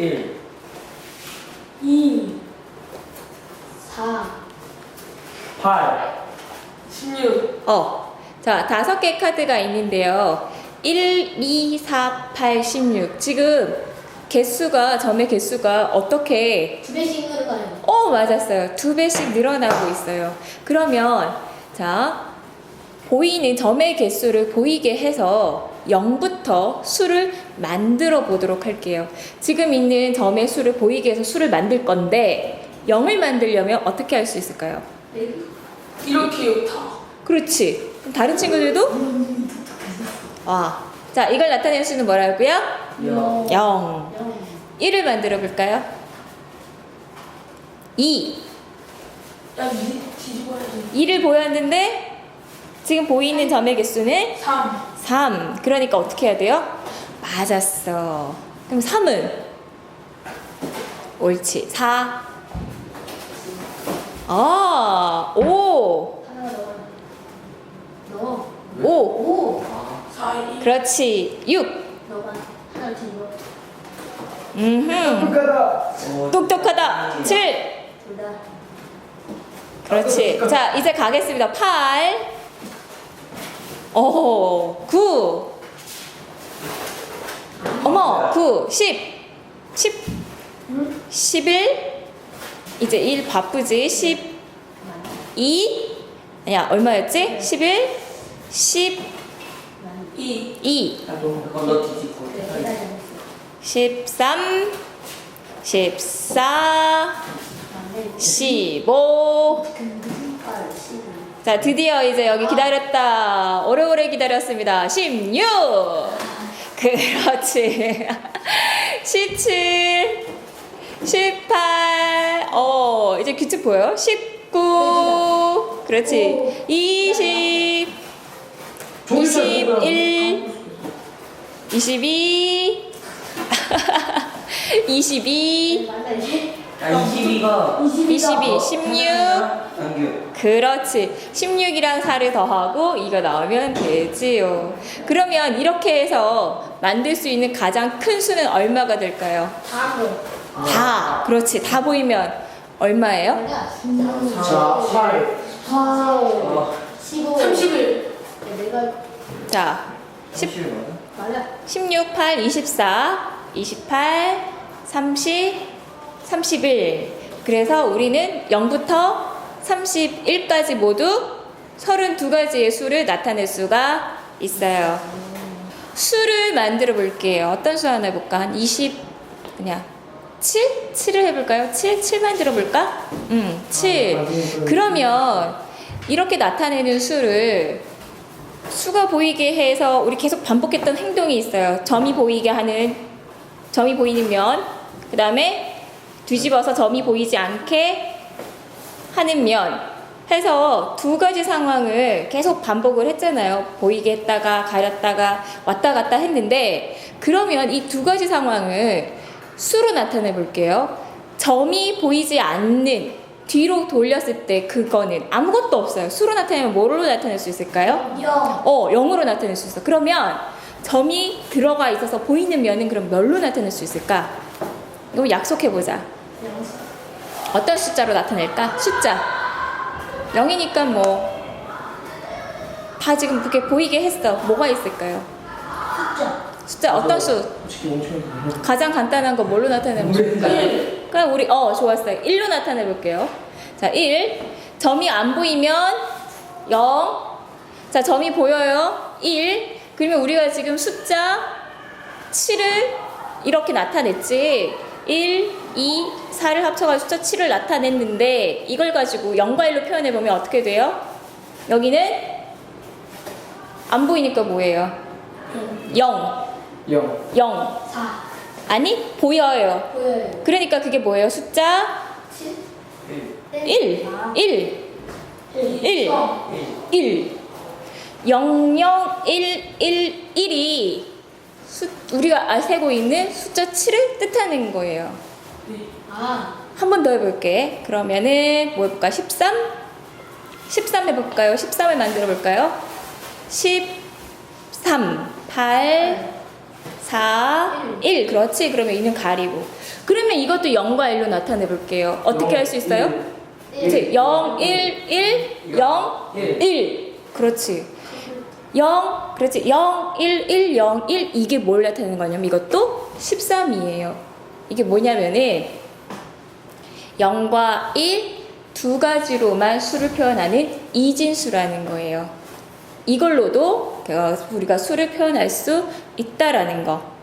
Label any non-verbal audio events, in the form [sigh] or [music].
1 2 4 8 16 어. 자, 다섯 개 카드가 있는데요. 1, 2, 4, 8, 16. 지금 개수가, 점의 개수가 어떻게 두 배씩 늘어가요. 어, 맞았어요. 두 배씩 늘어나고 있어요. 그러면, 자, 보이는 점의 개수를 보이게 해서 0부터 수를 만들어 보도록 할게요. 지금 있는 점의 수를 보이게 해서 수를 만들 건데, 0을 만들려면 어떻게 할 수 있을까요? 이렇게요 다. 그렇지. 그럼 다른 친구들도? 와. 자, 이걸 나타낼 수는 뭐라고요? 0 0. 0 1을 만들어 볼까요? 2. 야, 이 뒤집어야지. 2를 보였는데 지금 보이는 점의 개수는 3 3. 그러니까 어떻게 해야 돼요? 맞았어. 그럼 3은? 옳지. 4. 아, 5. 하나 넣어. 넣어. 5. 5아4 2 그렇지. 6. 넣어봐. 하나 뒤집어. 음흠. 똑똑하다 똑똑하다. 7. 둘 다. 그렇지. 자, 이제 가겠습니다. 8. 오, 9. 어머, 9. 10. 10. 11. 이제 1 바쁘지. 10. 2. 아니야, 얼마였지? 11. 10. 2 2. 나도 그거 너 뒤집고 그래, 계산이 안 됐어. 13. 14. 안 돼. 15. 8 15 자, 드디어 이제 여기 기다렸다. 오래오래 기다렸습니다. 16! 그렇지. [laughs] 17, 18, 어, 이제 규칙 보여요? 19, 그렇지. 20, 21, 22, 22, 맞아 이제. 아 22가 22, 16, 당겨 그렇지. 16이랑 4를 더하고 이거 나오면 되지요. 그러면 이렇게 해서 만들 수 있는 가장 큰 수는 얼마가 될까요? 거. 다. 그렇지. 다 보이면 얼마예요? 4 8 8어15 31 내가 자, 10, 10 맞아? 맞아 16, 8, 24, 28, 30, 31. 그래서 우리는 0부터 31까지 모두 32가지의 수를 나타낼 수가 있어요. 수를 만들어 볼게요. 어떤 수 하나 해볼까? 한 20, 그냥 7? 7을 해볼까요? 7? 7 만들어 볼까? 음, 7. 그러면 이렇게 나타내는 수를 수가 보이게 해서 우리 계속 반복했던 행동이 있어요. 점이 보이게 하는, 점이 보이는 면, 그 다음에 뒤집어서 점이 보이지 않게 하는 면 해서 두 가지 상황을 계속 반복을 했잖아요. 보이게 했다가 가렸다가 왔다 갔다 했는데 그러면 이 두 가지 상황을 수로 나타내 볼게요. 점이 보이지 않는 뒤로 돌렸을 때 그거는 아무것도 없어요. 수로 나타내면 뭐로 나타낼 수 있을까요? 0 어, 0으로 나타낼 수 있어. 그러면 점이 들어가 있어서 보이는 면은 그럼 뭘로 나타낼 수 있을까? 이거 약속해 보자. 어떤 숫자로 나타낼까? 숫자. 0이니까 뭐. 다 지금 그렇게 보이게 했어. 뭐가 있을까요? 숫자 숫자 어떤 수? 가장 간단한 거 뭘로? 일. 그럼 우리 어 좋았어요. 1로 나타내 볼게요. 자, 1. 점이 안 보이면 0. 자, 점이 보여요. 1. 그러면 우리가 지금 숫자 7을 이렇게 나타냈지. 1, 2, 4를 합쳐가지고 숫자 7을 나타냈는데 이걸 가지고 0과 1로 표현해 보면 어떻게 돼요? 여기는 안 보이니까 뭐예요? 0, 0 0. 4 아니, 보여요. 보여요 그러니까 그게 뭐예요? 숫자 7 1, 아. 1, 1 일. 1. 0, 0, 1, 1, 1이 수, 우리가 아, 세고 있는 숫자 7을 뜻하는 거예요. 아한번 더 해볼게. 그러면은 뭐 해볼까? 13? 13 해볼까요? 13을 만들어 볼까요? 13, 8, 4, 1. 그렇지. 그러면 2는 가리고. 그러면 이것도 0과 1로 나타내 볼게요. 어떻게 할 수 있어요? 그렇지. 0, 1, 1, 0, 1. 그렇지. 0, 그렇지. 0, 1, 1, 0, 1. 이게 뭘 나타내는 거냐면 이것도 13이에요. 이게 뭐냐면은 0과 1 두 가지로만 수를 표현하는 이진수라는 거예요. 이걸로도 우리가 수를 표현할 수 있다라는 거.